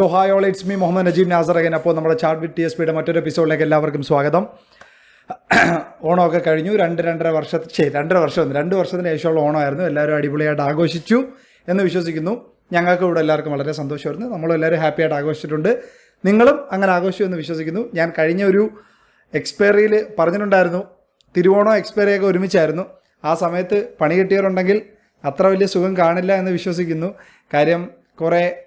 So hi all it's me Muhammad Najeeb Nasar again അപ്പോൾ നമ്മുടെ chart with T S പിയുടെ മറ്റൊരു എപ്പിസോഡിലേക്ക് എല്ലാവർക്കും സ്വാഗതം. ഓണമൊക്കെ കഴിഞ്ഞു. രണ്ട് രണ്ടര വർഷത്തെ ശരി രണ്ടര വർഷം രണ്ട് വർഷത്തിന് ശേഷമുള്ള ഓണമായിരുന്നു. എല്ലാവരും അടിപൊളിയായിട്ട് ആഘോഷിച്ചു എന്ന് വിശ്വസിക്കുന്നു. ഞങ്ങൾക്ക് ഇവിടെ എല്ലാവർക്കും വളരെ സന്തോഷമായിരുന്നു. നമ്മളും എല്ലാവരും ഹാപ്പിയായിട്ട് ആഘോഷിച്ചിട്ടുണ്ട്. നിങ്ങളും അങ്ങനെ ആഘോഷിച്ചു എന്ന് വിശ്വസിക്കുന്നു. ഞാൻ കഴിഞ്ഞ ഒരു എക്സ്പയറിയിൽ പറഞ്ഞിട്ടുണ്ടായിരുന്നു. തിരുവോണം എക്സ്പയറിയൊക്കെ ഒരുമിച്ചായിരുന്നു. ആ സമയത്ത് പണി കിട്ടിയവരുണ്ടെങ്കിൽ അത്ര വലിയ സുഖം കാണില്ല എന്ന് വിശ്വസിക്കുന്നു. കാര്യം കുറേ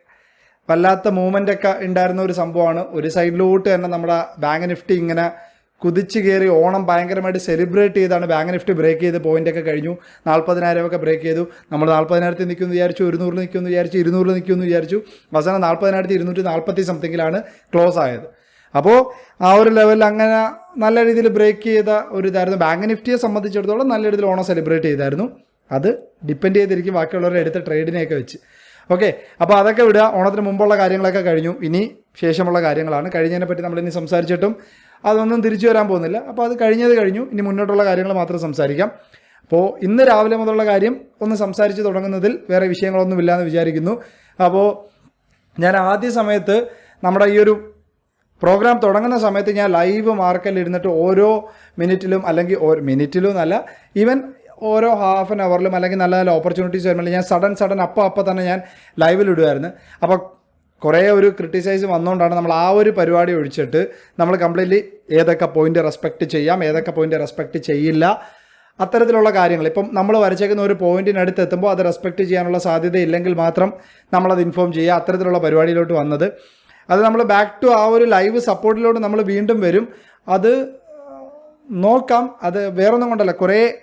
വല്ലാത്ത മൂവ്മെന്റ് ഒക്കെ ഉണ്ടായിരുന്ന ഒരു സംഭവമാണ്. ഒരു സൈഡിലോട്ട് തന്നെ നമ്മുടെ ബാങ്ക് നിഫ്റ്റി ഇങ്ങനെ കുതിച്ചു കയറി ഓണം ഭയങ്കരമായിട്ട് സെലിബ്രേറ്റ് ചെയ്താണ്. ബാങ്ക് നിഫ്റ്റി ബ്രേക്ക് ചെയ്ത് പോയിന്റൊക്കെ കഴിഞ്ഞു. നാൽപ്പതിനായിരം ഒക്കെ ബ്രേക്ക് ചെയ്തു. നമ്മൾ നാൽപ്പതിനായിരത്തിൽ നിൽക്കുമെന്ന് വിചാരിച്ചു ഒരുന്നൂറിൽ നിൽക്കുമെന്ന് വിചാരിച്ചു ഇരുന്നൂറിൽ നിൽക്കുമെന്ന് വിചാരിച്ചു. അവസാനം നാൽപ്പതിനായിരത്തി ഇരുന്നൂറ്റി നാൽപ്പത്തി സംതിങ്ങിലാണ് ക്ലോസ് ആയത്. അപ്പോൾ ആ ഒരു ലെവലിൽ അങ്ങനെ നല്ല രീതിയിൽ ബ്രേക്ക് ചെയ്ത ഒരു ഇതായിരുന്നു. ബാങ്ക് നിഫ്റ്റിയെ സംബന്ധിച്ചിടത്തോളം നല്ല രീതിയിൽ ഓണം സെലിബ്രേറ്റ് ചെയ്തായിരുന്നു. അത് ഡിപ്പെൻഡ് ചെയ്തിരിക്കും ബാക്കിയുള്ളവരുടെ എടുത്ത ട്രേഡിനെയൊക്കെ വെച്ച്. ഓക്കെ അപ്പോൾ അതൊക്കെ വിടുക. ഓണത്തിന് മുമ്പുള്ള കാര്യങ്ങളൊക്കെ കഴിഞ്ഞു. ഇനി ശേഷമുള്ള കാര്യങ്ങളാണ്. കഴിഞ്ഞതിനെ പറ്റി ഇനി സംസാരിച്ചിട്ടും അതൊന്നും തിരിച്ചു വരാൻ പോകുന്നില്ല. അപ്പോൾ അത് കഴിഞ്ഞത് കഴിഞ്ഞു. ഇനി മുന്നോട്ടുള്ള കാര്യങ്ങൾ മാത്രം സംസാരിക്കാം. അപ്പോൾ ഇന്ന് രാവിലെ മുതലുള്ള കാര്യം ഒന്ന് സംസാരിച്ച് തുടങ്ങുന്നതിൽ വേറെ വിഷയങ്ങളൊന്നുമില്ല എന്ന് വിചാരിക്കുന്നു. അപ്പോൾ ഞാൻ ആദ്യ സമയത്ത് നമ്മുടെ ഈ ഒരു പ്രോഗ്രാം തുടങ്ങുന്ന സമയത്ത് ഞാൻ ലൈവ് മാർക്കറ്റിൽ ഇരുന്നിട്ട് ഓരോ മിനിറ്റിലും അല്ലെങ്കിൽ മിനിറ്റിലും എന്നല്ല ഈവൻ ഓരോ ഹാഫ് ആൻ അവറിലും അല്ലെങ്കിൽ നല്ല നല്ല ഓപ്പർച്യൂണിറ്റീസ് വരുമ്പോൾ ഞാൻ സഡൻ സഡൻ അപ്പം അപ്പം തന്നെ ഞാൻ ലൈവിൽ ഇടുമായിരുന്നു അപ്പോൾ കുറേ ഒരു ക്രിട്ടിസൈസ് വന്നുകൊണ്ടാണ് നമ്മൾ ആ ഒരു പരിപാടി ഒഴിച്ചിട്ട് നമ്മൾ കംപ്ലീറ്റ്ലി ഏതൊക്കെ പോയിന്റ് റെസ്പെക്റ്റ് ചെയ്യാം ഏതൊക്കെ പോയിന്റ് റെസ്പെക്റ്റ് ചെയ്യില്ല. അത്തരത്തിലുള്ള കാര്യങ്ങൾ. ഇപ്പം നമ്മൾ വരച്ചേക്കുന്ന ഒരു പോയിന്റിനടുത്ത് എത്തുമ്പോൾ അത് റെസ്പെക്റ്റ് ചെയ്യാനുള്ള സാധ്യത ഇല്ലെങ്കിൽ മാത്രം നമ്മളത് ഇൻഫോം ചെയ്യുക. അത്തരത്തിലുള്ള പരിപാടിയിലോട്ട് വന്നത്. അത് നമ്മൾ ബാക്ക് ടു ആ ഒരു ലൈവ് സപ്പോർട്ടിലോട്ട് നമ്മൾ വീണ്ടും വരും. അത് നോക്കാം. അത് വേറൊന്നും കൊണ്ടല്ല. കുറേ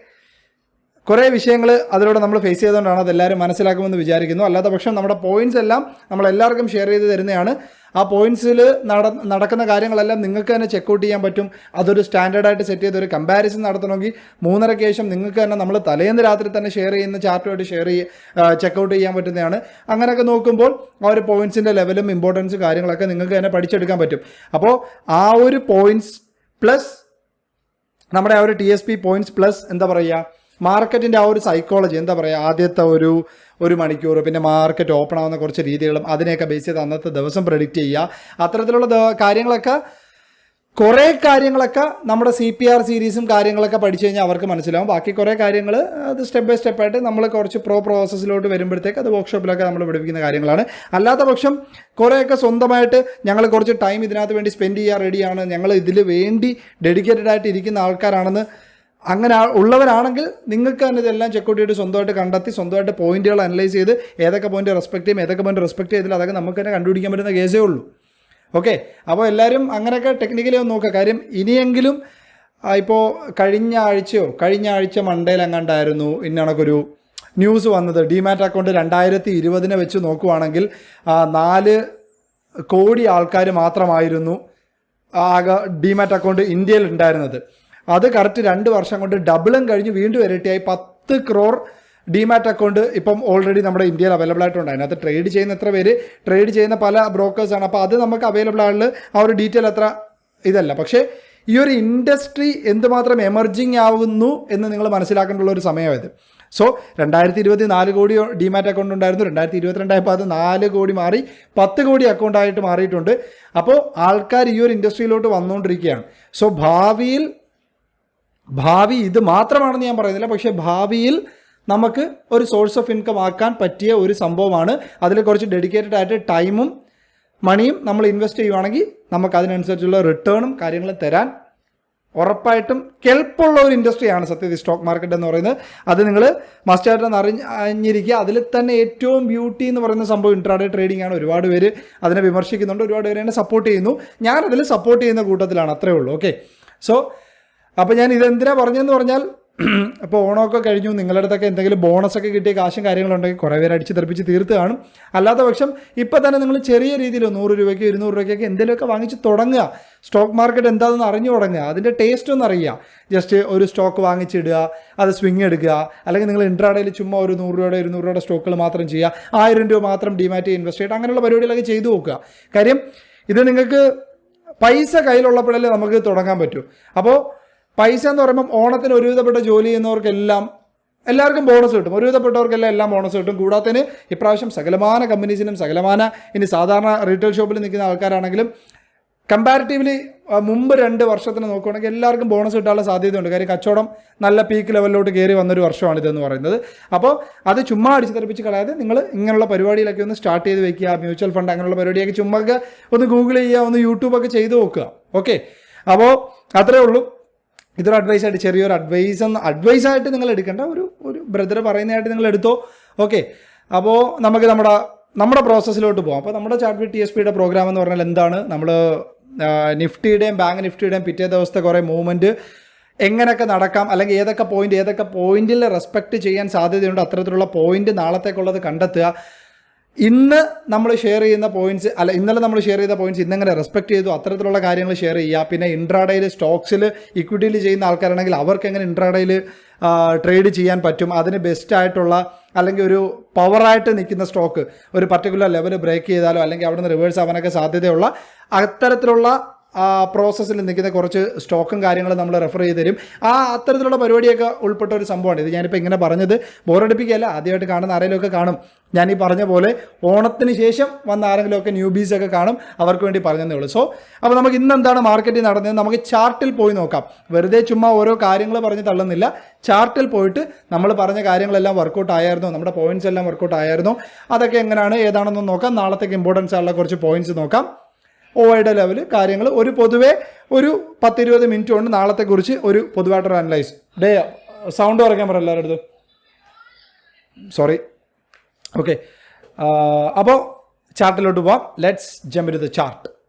കുറേ വിഷയങ്ങൾ അതിലൂടെ നമ്മൾ ഫേസ് ചെയ്തുകൊണ്ടാണ് അതെല്ലാവരും മനസ്സിലാക്കുമെന്ന് വിചാരിക്കുന്നു. അല്ലാത്ത പക്ഷം നമ്മുടെ പോയിന്റ്സ് എല്ലാം നമ്മൾ എല്ലാവർക്കും ഷെയർ ചെയ്ത് തരുന്നതാണ്. ആ പോയിന്റ്സിൽ നട നടക്കുന്ന കാര്യങ്ങളെല്ലാം നിങ്ങൾക്ക് തന്നെ ചെക്കൗട്ട് ചെയ്യാൻ പറ്റും. അതൊരു സ്റ്റാൻഡേർഡായിട്ട് സെറ്റ് ചെയ്ത് ഒരു കമ്പാരിസൺ നടത്തണമെങ്കിൽ മൂന്നരയ്ക്ക് ശേഷം നിങ്ങൾക്ക് തന്നെ നമ്മൾ തലേന്ന് രാത്രി തന്നെ ഷെയർ ചെയ്യുന്ന ചാർട്ടുമായിട്ട് ഷെയർ ചെയ്യുക ചെക്കൗട്ട് ചെയ്യാൻ പറ്റുന്നതാണ്. അങ്ങനെയൊക്കെ നോക്കുമ്പോൾ ആ ഒരു പോയിന്റ്സിന്റെ ലെവലും ഇമ്പോർട്ടൻസ് കാര്യങ്ങളൊക്കെ നിങ്ങൾക്ക് തന്നെ പഠിച്ചെടുക്കാൻ പറ്റും. അപ്പോൾ ആ ഒരു പോയിന്റ്സ് പ്ലസ് നമ്മുടെ ആ ഒരു T S P points plus എന്താ പറയുക? മാർക്കറ്റിന്റെ ആ ഒരു സൈക്കോളജി എന്താ പറയുക ആദ്യത്തെ ഒരു ഒരു മണിക്കൂർ പിന്നെ മാർക്കറ്റ് ഓപ്പൺ ആവുന്ന കുറച്ച് രീതികളും അതിനെയൊക്കെ ബേസ് ചെയ്ത് അന്നത്തെ ദിവസം പ്രഡിക്റ്റ് ചെയ്യുക. അത്തരത്തിലുള്ള കാര്യങ്ങളൊക്കെ കുറേ കാര്യങ്ങളൊക്കെ നമ്മുടെ സി പി ആർ സീരീസും കാര്യങ്ങളൊക്കെ പഠിച്ചു കഴിഞ്ഞാൽ അവർക്ക് മനസ്സിലാവും. ബാക്കി കുറേ കാര്യങ്ങൾ അത് സ്റ്റെപ്പ് ബൈ സ്റ്റെപ്പായിട്ട് നമ്മൾ കുറച്ച് പ്രോ പ്രോസസ്സിലോട്ട് വരുമ്പോഴത്തേക്ക് അത് വർക്ക്ഷോപ്പിലൊക്കെ നമ്മൾ പഠിപ്പിക്കുന്ന കാര്യങ്ങളാണ്. അല്ലാത്ത പക്ഷം കുറേയൊക്കെ സ്വന്തമായിട്ട് ഞങ്ങൾ കുറച്ച് ടൈം ഇതിനകത്ത് വേണ്ടി സ്പെൻഡ് ചെയ്യാൻ റെഡിയാണ് ഞങ്ങൾ ഇതിൽ വേണ്ടി ഡെഡിക്കേറ്റഡ് ആയിട്ട് ഇരിക്കുന്ന ആൾക്കാരാണെന്ന് അങ്ങനെ ഉള്ളവരാണെങ്കിൽ നിങ്ങൾക്ക് തന്നെ ഇതെല്ലാം ചെക്കൗട്ട് ചെയ്ത് സ്വന്തമായിട്ട് കണ്ടെത്തി സ്വന്തമായിട്ട് പോയിന്റുകൾ അനലൈസ് ചെയ്ത് ഏതൊക്കെ പോയിന്റ് റെസ്പെക്ട് ചെയ്യും ഏതൊക്കെ പോയിന്റ് റെസ്പെക്ട് ചെയ്തില്ല അതൊക്കെ നമുക്ക് തന്നെ കണ്ടുപിടിക്കാൻ പറ്റുന്ന കേസേ ഉള്ളൂ. ഓക്കെ അപ്പോൾ എല്ലാവരും അങ്ങനെയൊക്കെ ടെക്നിക്കലി ഒന്ന് നോക്കുക. കാര്യം ഇനിയെങ്കിലും ഇപ്പോൾ കഴിഞ്ഞ ആഴ്ചയോ കഴിഞ്ഞ ആഴ്ച മണ്ടയിൽ എങ്ങാണ്ടായിരുന്നു ഇന്നണക്കൊരു ന്യൂസ് വന്നത്. ഡിമാറ്റ് അക്കൗണ്ട് രണ്ടായിരത്തി ഇരുപതിനെ വെച്ച് നോക്കുവാണെങ്കിൽ നാല് കോടി ആൾക്കാർ മാത്രമായിരുന്നു ആകെ ഡിമാറ്റ് അക്കൗണ്ട് ഇന്ത്യയിൽ ഉണ്ടായിരുന്നത്. അത് കറക്റ്റ് രണ്ട് വർഷം കൊണ്ട് ഡബിളും കഴിഞ്ഞ് വീണ്ടും ഇരട്ടിയായി പത്ത് ക്രോർ ഡിമാറ്റ് അക്കൗണ്ട് ഇപ്പം ഓൾറെഡി നമ്മുടെ ഇന്ത്യയിൽ അവൈലബിൾ ആയിട്ടുണ്ട്. അതിനകത്ത് ട്രേഡ് ചെയ്യുന്ന എത്ര പേര് ട്രേഡ് ചെയ്യുന്ന പല ബ്രോക്കേഴ്സാണ് അപ്പോൾ അത് നമുക്ക് അവൈലബിൾ ആയുള്ള ആ ഒരു ഡീറ്റെയിൽ അത്ര ഇതല്ല. പക്ഷേ ഈ ഒരു ഇൻഡസ്ട്രി എന്തുമാത്രം എമർജിങ് ആവുന്നു എന്ന് നിങ്ങൾ മനസ്സിലാക്കേണ്ട ഒരു സമയമായത് സോ രണ്ടായിരത്തി ഇരുപത്തി നാല് കോടി ഡിമാറ്റ് അക്കൗണ്ട് ഉണ്ടായിരുന്നു. രണ്ടായിരത്തി ഇരുപത്തിരണ്ടായപ്പോൾ അത് നാല് കോടി മാറി പത്ത് കോടി അക്കൗണ്ടായിട്ട് മാറിയിട്ടുണ്ട്. അപ്പോൾ ആൾക്കാർ ഈ ഒരു ഇൻഡസ്ട്രിയിലോട്ട് വന്നുകൊണ്ടിരിക്കുകയാണ് സോ ഭാവിയിൽ ഭാവി ഇത് മാത്രമാണെന്ന് ഞാൻ പറയുന്നില്ല. പക്ഷേ ഭാവിയിൽ നമുക്ക് ഒരു സോഴ്സ് ഓഫ് ഇൻകം ആക്കാൻ പറ്റിയ ഒരു സംഭവമാണ്. അതിൽ കുറച്ച് ഡെഡിക്കേറ്റഡ് ആയിട്ട് ടൈമും മണിയും നമ്മൾ ഇൻവെസ്റ്റ് ചെയ്യുവാണെങ്കിൽ നമുക്ക് അതിനനുസരിച്ചുള്ള റിട്ടേണും കാര്യങ്ങളും തരാൻ ഉറപ്പായിട്ടും കെൽപ്പുള്ള ഒരു ഇൻഡസ്ട്രിയാണ് സത്യത്തിൽ സ്റ്റോക്ക് മാർക്കറ്റ് എന്ന് പറയുന്നത്. അത് നിങ്ങൾ മസ്റ്റായിട്ട് അറിഞ്ഞ് അറിഞ്ഞിരിക്കുക. അതിൽ തന്നെ ഏറ്റവും ബ്യൂട്ടി എന്ന് പറയുന്ന സംഭവം ഇൻട്രാഡേ ട്രേഡിംഗ് ആണ്. ഒരുപാട് പേര് അതിനെ വിമർശിക്കുന്നുണ്ട്. ഒരുപാട് പേര് എന്നെ സപ്പോർട്ട് ചെയ്യുന്നു. ഞാൻ അതിൽ സപ്പോർട്ട് ചെയ്യുന്ന കൂട്ടത്തിലാണ്. അത്രേ ഉള്ളൂ. ഓക്കെ സോ അപ്പോൾ ഞാൻ ഇതെന്തിനാ പറഞ്ഞതെന്ന് പറഞ്ഞാൽ അപ്പോൾ ഓണമൊക്കെ കഴിഞ്ഞു നിങ്ങളുടെ അടുത്തൊക്കെ എന്തെങ്കിലും ബോണസ് ഒക്കെ കിട്ടിയ കാശും കാര്യങ്ങളുണ്ടെങ്കിൽ കുറേ പേര് അടിച്ച് തെറിപ്പിച്ച് തീർത്ത് കാണും. അല്ലാത്ത പക്ഷം ഇപ്പോൾ തന്നെ നിങ്ങൾ ചെറിയ രീതിയിൽ നൂറ് രൂപയ്ക്ക് ഇരുന്നൂറ് രൂപയ്ക്കൊക്കെ എന്തെങ്കിലുമൊക്കെ വാങ്ങിച്ച് തുടങ്ങുക. സ്റ്റോക്ക് മാർക്കറ്റ് എന്താണെന്ന് അറിഞ്ഞു തുടങ്ങുക. അതിന്റെ ടേസ്റ്റ് ഒന്ന് അറിയുക. ജസ്റ്റ് ഒരു സ്റ്റോക്ക് വാങ്ങിച്ചിടുക അത് സ്വിങ് എടുക്കുക. അല്ലെങ്കിൽ നിങ്ങൾ ഇൻട്രാഡേയിൽ ചുമ്മാ ഒരു നൂറ് രൂപയുടെ ഇരുന്നൂറ് രൂപയുടെ സ്റ്റോക്കുകൾ മാത്രം ചെയ്യുക. ആയിരം രൂപ മാത്രം ഡിമാറ്റ് ഇൻവെസ്റ്റ് ചെയ്യുക. അങ്ങനെയുള്ള പരിപാടികളൊക്കെ ചെയ്തു നോക്കുക. കാര്യം ഇത് നിങ്ങൾക്ക് പൈസ കയ്യിലുള്ളപ്പോഴല്ലേ നമുക്ക് തുടങ്ങാൻ പറ്റൂ. അപ്പോൾ പൈസ എന്ന് പറയുമ്പം ഓണത്തിന് ഒരുവിധപ്പെട്ട ജോലി ചെയ്യുന്നവർക്കെല്ലാം എല്ലാവർക്കും ബോണസ് കിട്ടും. ഒരുവിധപ്പെട്ടവർക്കെല്ലാം എല്ലാം ബോണസ് കിട്ടും. കൂടാത്തതിന് ഇപ്രാവശ്യം സകലമാന കമ്പനീസിനും സകലമാന ഇനി സാധാരണ റീറ്റെയിൽ ഷോപ്പിൽ നിൽക്കുന്ന ആൾക്കാരാണെങ്കിലും കമ്പാരിറ്റീവ്ലി മുമ്പ് രണ്ട് വർഷത്തിന് നോക്കുകയാണെങ്കിൽ എല്ലാവർക്കും ബോണസ് കിട്ടാനുള്ള സാധ്യതയുണ്ട്. കാര്യം കച്ചവടം നല്ല പീക്ക് ലെവലിലോട്ട് കയറി വന്നൊരു വർഷമാണ് ഇതെന്ന് പറയുന്നത്. അപ്പോൾ അത് ചുമ്മാ അടിച്ച് തെറിപ്പിച്ച് കളയാതെ നിങ്ങൾ ഇങ്ങനെയുള്ള പരിപാടിയിലൊക്കെ ഒന്ന് സ്റ്റാർട്ട് ചെയ്ത് വെക്കുക. മ്യൂച്വൽ ഫണ്ട് അങ്ങനെയുള്ള പരിപാടിയൊക്കെ ചുമ്മാ ഒന്ന് ഗൂഗിൾ ചെയ്യുക ഒന്ന് യൂട്യൂബൊക്കെ ചെയ്ത് നോക്കുക. ഓക്കെ അപ്പോൾ അത്രേ ഉള്ളൂ. ഇതൊരു അഡ്വൈസ് ആയിട്ട് ചെറിയൊരു അഡ്വൈസ് എന്ന് അഡ്വൈസ് ആയിട്ട് നിങ്ങൾ എടുക്കേണ്ട. ഒരു ഒരു ബ്രദർ പറയുന്നതായിട്ട് നിങ്ങൾ എടുത്തോ? ഓക്കെ അപ്പോൾ നമുക്ക് നമ്മുടെ നമ്മുടെ പ്രോസസ്സിലോട്ട് പോകാം അപ്പോൾ നമ്മുടെ ചാർട്ട് ടി എസ് പിയുടെ പ്രോഗ്രാം എന്ന് പറഞ്ഞാൽ എന്താണ്? നമ്മൾ നിഫ്റ്റിയുടെയും ബാങ്ക് നിഫ്റ്റിയുടെയും പിറ്റേ ദിവസത്തെ കുറേ മൂവ്മെന്റ് എങ്ങനെയൊക്കെ നടക്കാം? അല്ലെങ്കിൽ ഏതൊക്കെ പോയിന്റ് ഏതൊക്കെ പോയിന്റിൽ റെസ്പെക്ട് ചെയ്യാൻ സാധ്യതയുണ്ട്? അത്തരത്തിലുള്ള പോയിന്റ് നാളത്തേക്കുള്ളത് കണ്ടെത്തുക. ഇന്ന് നമ്മൾ ഷെയർ ചെയ്യുന്ന പോയിന്റ്സ് അല്ല ഇന്നലെ നമ്മൾ ഷെയർ ചെയ്ത പോയിന്റ്സ് ഇന്നെങ്ങനെ റെസ്പെക്ട് ചെയ്തു അത്തരത്തിലുള്ള കാര്യങ്ങൾ ഷെയർ ചെയ്യുക. പിന്നെ ഇൻട്രാഡയിൽ സ്റ്റോക്സിൽ ഇക്വിറ്റിയിൽ ചെയ്യുന്ന ആൾക്കാരാണെങ്കിൽ അവർക്ക് എങ്ങനെ ഇൻട്രാഡയിൽ ട്രേഡ് ചെയ്യാൻ പറ്റും അതിന് ബെസ്റ്റ് ആയിട്ടുള്ള അല്ലെങ്കിൽ ഒരു പവറായിട്ട് നിൽക്കുന്ന സ്റ്റോക്ക് ഒരു പർട്ടിക്കുലർ ലെവൽ ബ്രേക്ക് ചെയ്താലോ അല്ലെങ്കിൽ അവിടുന്ന് റിവേഴ്സ് ആവാനൊക്കെ സാധ്യതയുള്ള അത്തരത്തിലുള്ള പ്രോസസ്സിൽ നിൽക്കുന്ന കുറച്ച് സ്റ്റോക്കും കാര്യങ്ങളും നമ്മൾ റെഫർ ചെയ്ത് തരും. ആ അത്തരത്തിലുള്ള പരിപാടിയൊക്കെ ഉൾപ്പെട്ട ഒരു സംഭവമാണ്. ഇത് ഞാനിപ്പോൾ ഇങ്ങനെ പറഞ്ഞത് ബോറടിപ്പിക്കുകയല്ല ആദ്യമായിട്ട് കാണുന്ന ആരെങ്കിലുമൊക്കെ കാണും. ഞാൻ ഈ പറഞ്ഞ പോലെ ഓണത്തിന് ശേഷം വന്ന ആരെങ്കിലുമൊക്കെ ന്യൂബീസ് ഒക്കെ കാണും. അവർക്ക് വേണ്ടി പറഞ്ഞതേ ഉള്ളൂ. സോ അപ്പോൾ നമുക്ക് ഇന്ന് എന്താണ് മാർക്കറ്റിൽ നടന്നത്? നമുക്ക് ചാർട്ടിൽ പോയി നോക്കാം. വെറുതെ ചുമ്മാ ഓരോ കാര്യങ്ങൾ പറഞ്ഞ് തള്ളുന്നില്ല. ചാർട്ടിൽ പോയിട്ട് നമ്മൾ പറഞ്ഞ കാര്യങ്ങളെല്ലാം വർക്കൗട്ട് ആയിരുന്നു നമ്മുടെ പോയിന്റ്സ് എല്ലാം വർക്കൗട്ട് ആയിരുന്നു അതൊക്കെ എങ്ങനെയാണ്? ഏതാണെന്ന് നോക്കാം. നാളത്തേക്ക് ഇമ്പോർട്ടൻസ് ആയുള്ള കുറച്ച് പോയിന്റ്സ് നോക്കാം. ഓയുടെ ലെവൽ കാര്യങ്ങൾ. ഒരു പൊതുവെ ഒരു പത്തിരുപത് മിനിറ്റ് കൊണ്ട് നാളത്തെ കുറിച്ച് ഒരു പൊതുവായിട്ടൊരു അനലൈസ് ഡേ സൗണ്ട് കുറയ്ക്കാൻ പറ എല്ലാവരുടെ അടുത്തും. സോറി ഓക്കെ അപ്പോൾ ചാർട്ടിലോട്ട് പോവാം. Let's jump to the chart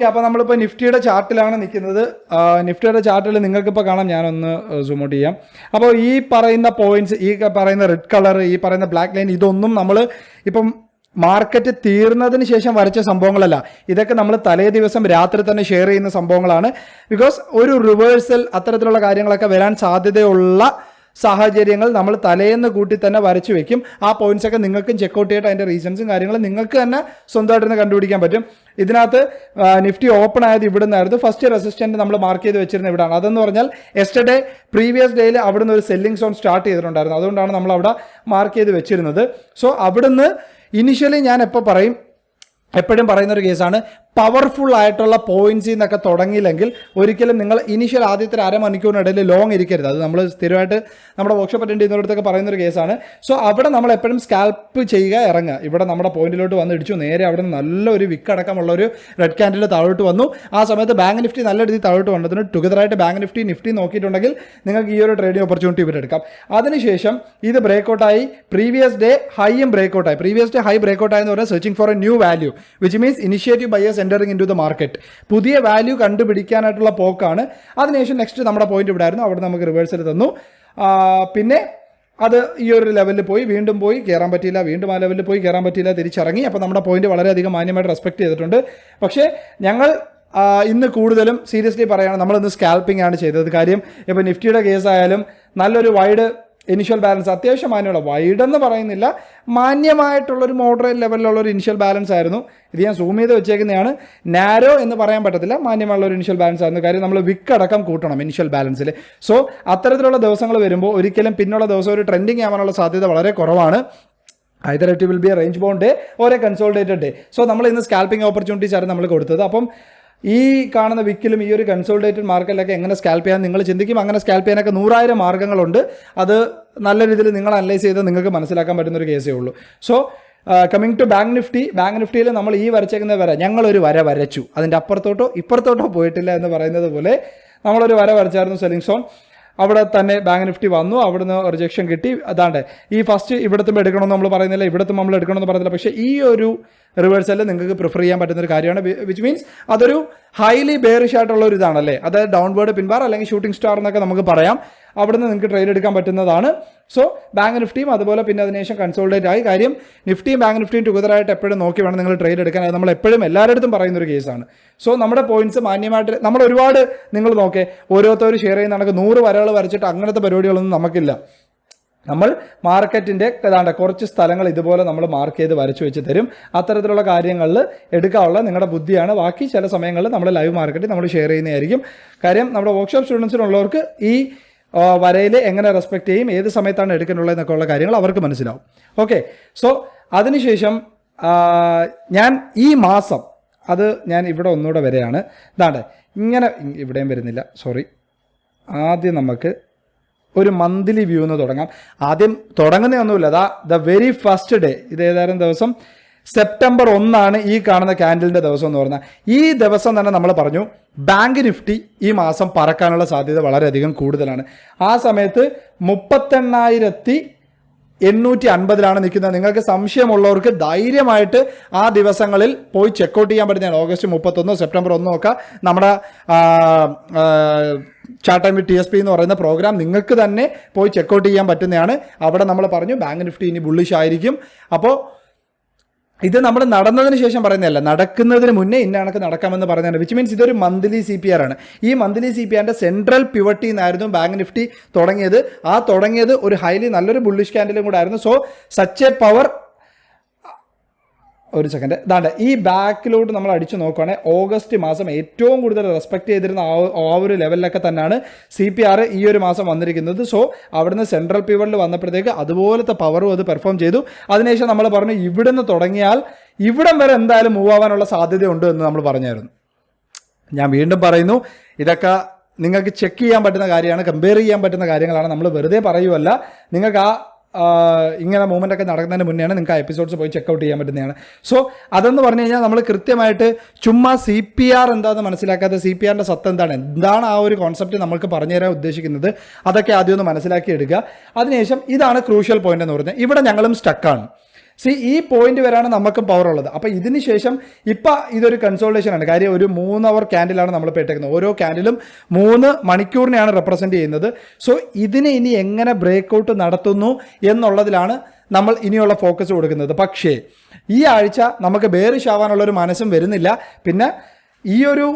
okay അപ്പോൾ നമ്മളിപ്പോൾ നിഫ്റ്റിയുടെ ചാർട്ടിലാണ് നിൽക്കുന്നത്. നിഫ്റ്റിയുടെ ചാർട്ടിൽ നിങ്ങൾക്കിപ്പോൾ കാണാം ഞാനൊന്ന് സൂം ഔട്ട് ചെയ്യാം. അപ്പോൾ ഈ പറയുന്ന പോയിന്റ്സ് ഈ പറയുന്ന റെഡ് കളർ ഈ പറയുന്ന ബ്ലാക്ക് ലൈൻ ഇതൊന്നും നമ്മൾ ഇപ്പം മാർക്കറ്റ് തീർന്നതിന് ശേഷം വരച്ച സംഭവങ്ങളല്ല. ഇതൊക്കെ നമ്മൾ തലേ ദിവസം രാത്രി തന്നെ ഷെയർ ചെയ്യുന്ന സംഭവങ്ങളാണ്. ബിക്കോസ് ഒരു റിവേഴ്സൽ അത്തരത്തിലുള്ള കാര്യങ്ങളൊക്കെ വരാൻ സാധ്യതയുള്ള സാഹചര്യങ്ങൾ നമ്മൾ തലേന്ന് കൂട്ടി തന്നെ വരച്ചു വെക്കും. ആ പോയിന്റ്സ് ഒക്കെ നിങ്ങൾക്കും ചെക്കൗട്ട് ചെയ്തിട്ട് അതിന്റെ റീസൺസും കാര്യങ്ങളും നിങ്ങൾക്ക് തന്നെ സ്വന്തമായിട്ട് കണ്ടുപിടിക്കാൻ പറ്റും. ഇതിനകത്ത് നിഫ്റ്റി ഓപ്പൺ ആയത് ഇവിടെ നിന്നായിരുന്നു ഫസ്റ്റ് റെസിസ്റ്റന്റ് നമ്മൾ മാർക്ക് ചെയ്ത് വെച്ചിരുന്ന ഇവിടെയാണ് അതെന്ന് പറഞ്ഞാൽ എസ്റ്റർഡേ പ്രീവിയസ് ഡേയിൽ അവിടുന്ന് ഒരു സെല്ലിംഗ് സോൺ സ്റ്റാർട്ട് ചെയ്തിട്ടുണ്ടായിരുന്നു. അതുകൊണ്ടാണ് നമ്മൾ അവിടെ മാർക്ക് ചെയ്ത് വെച്ചിരുന്നത്. സോ അവിടുന്ന് ഇനിഷ്യലി ഞാൻ എപ്പോൾ പറയും? എപ്പോഴും പറയുന്ന ഒരു കേസാണ് പവർഫുൾ ആയിട്ടുള്ള പോയിന്റ്സിൽ നിന്നൊക്കെ തുടങ്ങിയില്ലെങ്കിൽ ഒരിക്കലും നിങ്ങൾ ഇനിഷ്യൽ ആദ്യത്തെ ഒരു അരമണിക്കൂറിനിടയിൽ ലോങ് ഇരിക്കരുത്. അത് നമ്മൾ സ്ഥിരമായിട്ട് നമ്മുടെ വർക്ക്ഷോപ്പ് അറ്റൻഡ് ചെയ്യുന്നവരടുത്തൊക്കെ പറയുന്നൊരു കേസാണ് സോ അവിടെ നമ്മൾ എപ്പോഴും സ്കാൽപ്പ് ചെയ്യുക ഇറങ്ങുക. ഇവിടെ നമ്മുടെ പോയിന്റിലോട്ട് വന്ന് ഇടിച്ചു. നേരെ അവിടെ നല്ലൊരു വിക്ക് അടക്കമുള്ള ഒരു റെഡ് ക്യാൻഡിൽ താഴോട്ട് വന്നു. ആ സമയത്ത് ബാങ്ക് നിഫ്റ്റി നല്ല രീതിയിൽ താഴോട്ട് വന്നതിന് ടുഗദറായിട്ട് ബാങ്ക് നിഫ്റ്റി നിഫ്റ്റി നോക്കിയിട്ടുണ്ടെങ്കിൽ നിങ്ങൾക്ക് ഈ ഒരു ട്രേഡിംഗ് ഓപ്പർച്യൂണിറ്റി ഇവിടെ എടുക്കാം. അതിനുശേഷം ഇത് ബ്രേക്കൗട്ടായി പ്രീവിയസ് ഡേ ഹൈയും ബ്രേക്കൗട്ടായി പ്രീവിയസ് ഡേ ഹൈ ബ്രേക്കൗട്ടായി എന്ന് പറഞ്ഞാൽ searching for a new value which means initiative entering into the market പുതിയ വാല്യൂ കണ്ടുപിടിക്കാനായിട്ടുള്ള പോക്കാണ്. അതിനുശേഷം നെക്സ്റ്റ് നമ്മുടെ പോയിന്റ് ഇവിടെ ആയിരുന്നു അവിടെ നമുക്ക് റിവേഴ്സൽ തന്നു. പിന്നെ അത് ഈ ഒരു ലെവലിൽ പോയി. വീണ്ടും പോയി. കയറാൻ പറ്റിയില്ല. വീണ്ടും ആ ലെവലിൽ പോയി. കയറാൻ പറ്റിയില്ല. തിരിച്ചിറങ്ങി. അപ്പോൾ നമ്മുടെ പോയിന്റ് വളരെയധികം മാന്യമായിട്ട് റെസ്പെക്ട് ചെയ്തിട്ടുണ്ട്. പക്ഷേ ഞങ്ങൾ ഇന്ന് കൂടുതലും സീരിയസ്ലി പറയുകയാണ് നമ്മളിന്ന് സ്കാൽപ്പിംഗ് ആണ് ചെയ്തത്. കാര്യം ഇപ്പോൾ നിഫ്റ്റിയുടെ കേസ് ആയാലും നല്ലൊരു വൈഡ് ഇനിഷ്യൽ ബാലൻസ് അത്യാവശ്യം മാന്യമുള്ള വൈഡ് എന്ന് പറയുന്നില്ല. മാന്യമായിട്ടുള്ളൊരു മോഡറേറ്റ് ലെവലിലുള്ള ഒരു ഇനിഷ്യൽ ബാലൻസ് ആയിരുന്നു. ഇത് ഞാൻ സൂം ചെയ്ത് വെച്ചേക്കുന്നതാണ്. നാരോ എന്ന് പറയാൻ പറ്റത്തില്ല. മാന്യമുള്ള ഒരു ഇനിഷ്യൽ ബാലൻസ് ആയിരുന്നു. കാര്യം നമ്മൾ വിക്ക് അടക്കം കൂട്ടണം ഇനിഷ്യൽ ബാലൻസിൽ സോ അത്തരത്തിലുള്ള ദിവസങ്ങൾ വരുമ്പോൾ ഒരിക്കലും പിന്നുള്ള ദിവസം ഒരു ട്രെൻഡിങ് ആവാനുള്ള സാധ്യത വളരെ കുറവാണ്. Either it will be a range bound day or consolidated day so നമ്മൾ ഇന്ന് സ്കാൽപ്പിംഗ് ഓപ്പർച്യൂണിറ്റീസ് ആയിരുന്നു നമ്മൾ കൊടുത്തത്. അപ്പം ഈ കാണുന്ന വിക്കിലും ഈ ഒരു കൺസോൾഡേറ്റഡ് മാർക്കറ്റിലൊക്കെ എങ്ങനെ സ്കാൽപ്പ് ചെയ്യാൻ നിങ്ങൾ ചിന്തിക്കും. അങ്ങനെ സ്കാൽപ്പ് ചെയ്യാനൊക്കെ നൂറായിരം മാർഗങ്ങളുണ്ട്. അത് നല്ല രീതിയിൽ നിങ്ങൾ അനലൈസ് ചെയ്ത് നിങ്ങൾക്ക് മനസ്സിലാക്കാൻ പറ്റുന്ന ഒരു കേസേ ഉള്ളൂ so coming to bank Nifty bank നിഫ്റ്റിയിൽ നമ്മൾ ഈ വരച്ചേക്കുന്ന വര ഞങ്ങളൊരു വര വരച്ചു. അതിന്റെ അപ്പുറത്തോട്ടോ ഇപ്പുറത്തോട്ടോ പോയിട്ടില്ല എന്ന് പറയുന്നത് പോലെ നമ്മളൊരു വര വരച്ചായിരുന്നു സെല്ലിംഗ് സോൺ അവിടെ തന്നെ ബാങ്ക് നിഫ്റ്റി വന്നു അവിടുന്ന് റിജക്ഷൻ കിട്ടി. അതാണ്ട് ഈ ഫസ്റ്റ് ഇവിടത്തും എടുക്കണമെന്ന് നമ്മൾ പറയുന്നില്ല ഇവിടത്തും നമ്മൾ എടുക്കണമെന്ന് പറയുന്നില്ല. പക്ഷേ ഈ ഒരു റിവേഴ്സൽ നിങ്ങൾക്ക് പ്രിഫർ ചെയ്യാൻ പറ്റുന്ന ഒരു കാര്യമാണ് വിച്ച് മീൻസ് അതൊരു ഹൈലി ബെയറിഷ് ആയിട്ടുള്ള ഒരു ഇതാണല്ലേ? അതായത് ഡൗൺവേർഡ് പിൻബാർ അല്ലെങ്കിൽ ഷൂട്ടിംഗ് സ്റ്റാർ എന്നൊക്കെ നമുക്ക് പറയാം. അവിടുന്ന് നിങ്ങൾക്ക് ട്രേഡ് എടുക്കാൻ പറ്റുന്നതാണ്. സോ ബാങ്ക് നിഫ്റ്റിയും അതുപോലെ പിന്നെ അതിനുശേഷം കൺസോൾഡേറ്റ് ആയി. കാര്യം നിഫ്റ്റിയും ബാങ്ക് നിഫ്റ്റിയും ടുഗതറായിട്ട് എപ്പോഴും നോക്കി വേണം നിങ്ങൾ ട്രേഡ് എടുക്കാൻ. അത് നമ്മൾ എപ്പോഴും എല്ലാവരുടെ അടുത്തും പറയുന്ന ഒരു കേസാണ് സോ നമ്മുടെ പോയിന്റ്സ് മാന്യമായിട്ട് നമ്മൾ ഒരുപാട് നിങ്ങൾ നോക്കേ ഓരോരുത്തർ ഷെയർ ചെയ്യുന്ന കണക്ക് നൂറ് വരകൾ വരച്ചിട്ട് അങ്ങനത്തെ പരിപാടികളൊന്നും നമുക്കില്ല. നമ്മൾ മാർക്കറ്റിന്റെ ഏതാണ്ട് കുറച്ച് സ്ഥലങ്ങൾ ഇതുപോലെ നമ്മൾ മാർക്ക് ചെയ്ത് വരച്ചു വെച്ച് തരും. അത്തരത്തിലുള്ള കാര്യങ്ങളിൽ എടുക്കാനുള്ള നിങ്ങളുടെ ബുദ്ധിയാണ്. ബാക്കി ചില സമയങ്ങളിൽ നമ്മൾ ലൈവ് മാർക്കറ്റിൽ നമ്മൾ ഷെയർ ചെയ്യുന്നതായിരിക്കും. കാര്യം നമ്മുടെ വർക്ക്ഷോപ്പ് സ്റ്റുഡൻസിനുള്ളവർക്ക് ഈ വരയിൽ എങ്ങനെ റെസ്പെക്ട് ചെയ്യും ഏത് സമയത്താണ് എടുക്കാനുള്ളത് എന്നൊക്കെ ഉള്ള കാര്യങ്ങൾ അവർക്ക് മനസ്സിലാവും. ഓക്കെ സോ അതിനുശേഷം ഞാൻ ഈ മാസം അത് ഞാൻ ഇവിടെ ഒന്നുകൂടെ വരെയാണ്. ഇതാണ്ട് ഇങ്ങനെ ഇവിടെയും വരുന്നില്ല സോറി ആദ്യം നമുക്ക് ഒരു മന്ത്ലി വ്യൂ എന്ന് തുടങ്ങാം. ആദ്യം തുടങ്ങുന്നതൊന്നുമില്ല അതാ ദ വെരി ഫസ്റ്റ് ഡേ ഇത് ഏതായാലും ദിവസം സെപ്റ്റംബർ ഒന്നാണ് ഈ കാണുന്ന ക്യാൻഡലിന്റെ ദിവസം എന്ന് പറഞ്ഞാൽ ഈ ദിവസം തന്നെ നമ്മൾ പറഞ്ഞു ബാങ്ക് നിഫ്റ്റി ഈ മാസം പറക്കാനുള്ള സാധ്യത വളരെയധികം കൂടുതലാണ്. ആ സമയത്ത് മുപ്പത്തെണ്ണായിരത്തി എണ്ണൂറ്റി അൻപതിലാണ് നിൽക്കുന്നത്. നിങ്ങൾക്ക് സംശയമുള്ളവർക്ക് ധൈര്യമായിട്ട് ആ ദിവസങ്ങളിൽ പോയി ചെക്കൗട്ട് ചെയ്യാൻ പറ്റുന്നതാണ്. ഓഗസ്റ്റ് മുപ്പത്തൊന്നോ സെപ്റ്റംബർ ഒന്നോ ഒക്കെ നമ്മുടെ chart and T S P എന്ന് പറയുന്ന പ്രോഗ്രാം നിങ്ങൾക്ക് തന്നെ പോയി ചെക്കൗട്ട് ചെയ്യാൻ പറ്റുന്നതാണ്. അവിടെ നമ്മൾ പറഞ്ഞു ബാങ്ക് നിഫ്റ്റി ഇനി ബുള്ളിഷ് ആയിരിക്കും. അപ്പോൾ ഇത് നമ്മൾ നടന്നതിന് ശേഷം പറയുന്നതല്ല നടക്കുന്നതിന് മുന്നേ ഇന്ന കണക്ക് നടക്കാമെന്ന് പറയുന്നതാണ് വിച്ച് മീൻസ് ഇതൊരു മന്ത്ലി സി പി ആർ ആണ്. ഈ മന്ത്ലി സി പി ആറിന്റെ സെൻട്രൽ പിവട്ടി എന്നായിരുന്നു ബാങ്ക് നിഫ്റ്റി തുടങ്ങിയത്. ആ തുടങ്ങിയത് ഒരു ഹൈലി നല്ലൊരു ബുള്ളിഷ് ക്യാൻഡിലും കൂടെ ആയിരുന്നു. സോ സച്ച് എ പവർ ഒരു സെക്കൻഡ് ഇതാണ്ട് ഈ ബാക്കിലോട്ട് നമ്മൾ അടിച്ചു നോക്കുകയാണെങ്കിൽ ഓഗസ്റ്റ് മാസം ഏറ്റവും കൂടുതൽ റെസ്പെക്ട് ചെയ്തിരുന്ന ആ ഒരു ലെവലിലൊക്കെ തന്നെയാണ് സി പി ആർ ഈ ഒരു മാസം വന്നിരിക്കുന്നത്. സോ അവിടുന്ന് സെൻട്രൽ പീവറിൽ വന്നപ്പോഴത്തേക്ക് അതുപോലത്തെ പവറും അത് പെർഫോം ചെയ്തു. അതിനുശേഷം നമ്മൾ പറഞ്ഞു ഇവിടുന്ന് തുടങ്ങിയാൽ ഇവിടം വരെ എന്തായാലും മൂവ് ആവാനുള്ള സാധ്യതയുണ്ട് എന്ന് നമ്മൾ പറഞ്ഞായിരുന്നു. ഞാൻ വീണ്ടും പറയുന്നു ഇതൊക്കെ നിങ്ങൾക്ക് ചെക്ക് ചെയ്യാൻ പറ്റുന്ന കാര്യമാണ് കമ്പയർ ചെയ്യാൻ പറ്റുന്ന കാര്യങ്ങളാണ്. നമ്മൾ വെറുതെ പറയുമല്ല നിങ്ങൾക്ക് ആ, ഇങ്ങനെ മൂവ്മെന്റ് ഒക്കെ നടക്കുന്നതിന് മുന്നെയാണ് നിങ്ങൾക്ക് ആ എപ്പിസോഡ്സ് പോയി ചെക്കൗട്ട് ചെയ്യാൻ പറ്റുന്നതാണ്. സോ അതെന്ന് പറഞ്ഞു കഴിഞ്ഞാൽ നമ്മൾ കൃത്യമായിട്ട് ചുമ്മാ സി പി ആർ എന്താണെന്ന് മനസ്സിലാക്കാത്ത സി പി ആറിന്റെ സത്ത് എന്താണ്? എന്താണ് ആ ഒരു കോൺസെപ്റ്റ് നമ്മൾക്ക് പറഞ്ഞു തരാൻ ഉദ്ദേശിക്കുന്നത്? അതൊക്കെ ആദ്യം ഒന്ന് മനസ്സിലാക്കി എടുക്കുക. അതിനുശേഷം ഇതാണ് ക്രൂഷ്യൽ പോയിന്റ് എന്ന് പറഞ്ഞാൽ ഇവിടെ ഞങ്ങളും സ്റ്റക്കാണ് സി ഈ പോയിന്റ് വരെയാണ് നമുക്കും പവർ ഉള്ളത്. അപ്പോൾ ഇതിന് ശേഷം ഇപ്പം ഇതൊരു കൺസോൾട്ടേഷൻ ആണ്. കാര്യം ഒരു മൂന്ന് അവർ ക്യാൻഡിലാണ് നമ്മൾ പെട്ടേക്കുന്നത് ഓരോ ക്യാൻഡിലും മൂന്ന് മണിക്കൂറിനെയാണ് റെപ്രസെന്റ് ചെയ്യുന്നത്. സോ ഇതിനെ ഇനി എങ്ങനെ ബ്രേക്ക് ഔട്ട് നടത്തുന്നു എന്നുള്ളതിലാണ് നമ്മൾ ഇനിയുള്ള ഫോക്കസ് കൊടുക്കുന്നത്. പക്ഷേ ഈ ആഴ്ച നമുക്ക് ബേറിഷ് ആവാനുള്ള ഒരു മനസ്സും വരുന്നില്ല. പിന്നെ ഈ ഒരു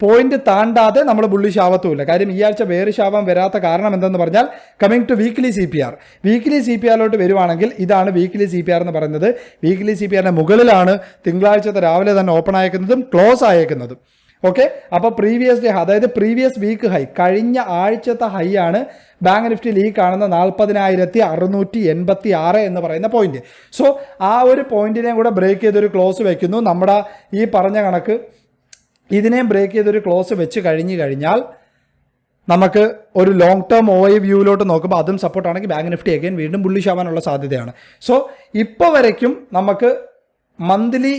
പോയിന്റ് താണ്ടാതെ നമ്മൾ ബുള്ളിഷ് ആവത്തുമില്ല കാര്യം ഈ ആഴ്ച ബേറിഷ് ആവാൻ വരാത്ത കാരണം എന്തെന്ന് പറഞ്ഞാൽ coming to weekly C P R weekly C P ആറിലോട്ട് വരുവാണെങ്കിൽ ഇതാണ് വീക്ക്ലി സി പി ആർ എന്ന് പറയുന്നത്. വീക്ക്ലി സി പി ആറിന്റെ മുകളിലാണ് തിങ്കളാഴ്ചത്തെ രാവിലെ തന്നെ ഓപ്പൺ ആയേക്കുന്നതും ക്ലോസ് ആയേക്കുന്നതും. ഓക്കെ അപ്പോൾ പ്രീവിയസ് ഡേ അതായത് പ്രീവിയസ് വീക്ക് ഹൈ കഴിഞ്ഞ ആഴ്ചത്തെ ഹൈ ആണ് ബാങ്ക് നിഫ്റ്റിയിൽ ഈ കാണുന്ന നാൽപ്പതിനായിരത്തി അറുന്നൂറ്റി എൺപത്തി ആറ് എന്ന് പറയുന്ന പോയിന്റ് സോ ആ ഒരു പോയിന്റിനെ കൂടെ ബ്രേക്ക് ചെയ്തൊരു ക്ലോസ് വയ്ക്കുന്നു നമ്മുടെ ഈ പറഞ്ഞ കണക്ക് ഇതിനെയും ബ്രേക്ക് ചെയ്തൊരു ക്ലോസ് വെച്ച് കഴിഞ്ഞു കഴിഞ്ഞാൽ നമുക്ക് ഒരു ലോങ് ടേം ഒ ഐ വ്യൂവിലോട്ട് നോക്കുമ്പോൾ അതും സപ്പോർട്ട് ആണെങ്കിൽ ബാങ്ക് നിഫ്റ്റി അഗൈൻ വീണ്ടും ബുള്ളിഷ് ആവാനുള്ള സാധ്യതയാണ്. സോ ഇപ്പോൾ വരയ്ക്കും നമുക്ക് മന്ത്ലി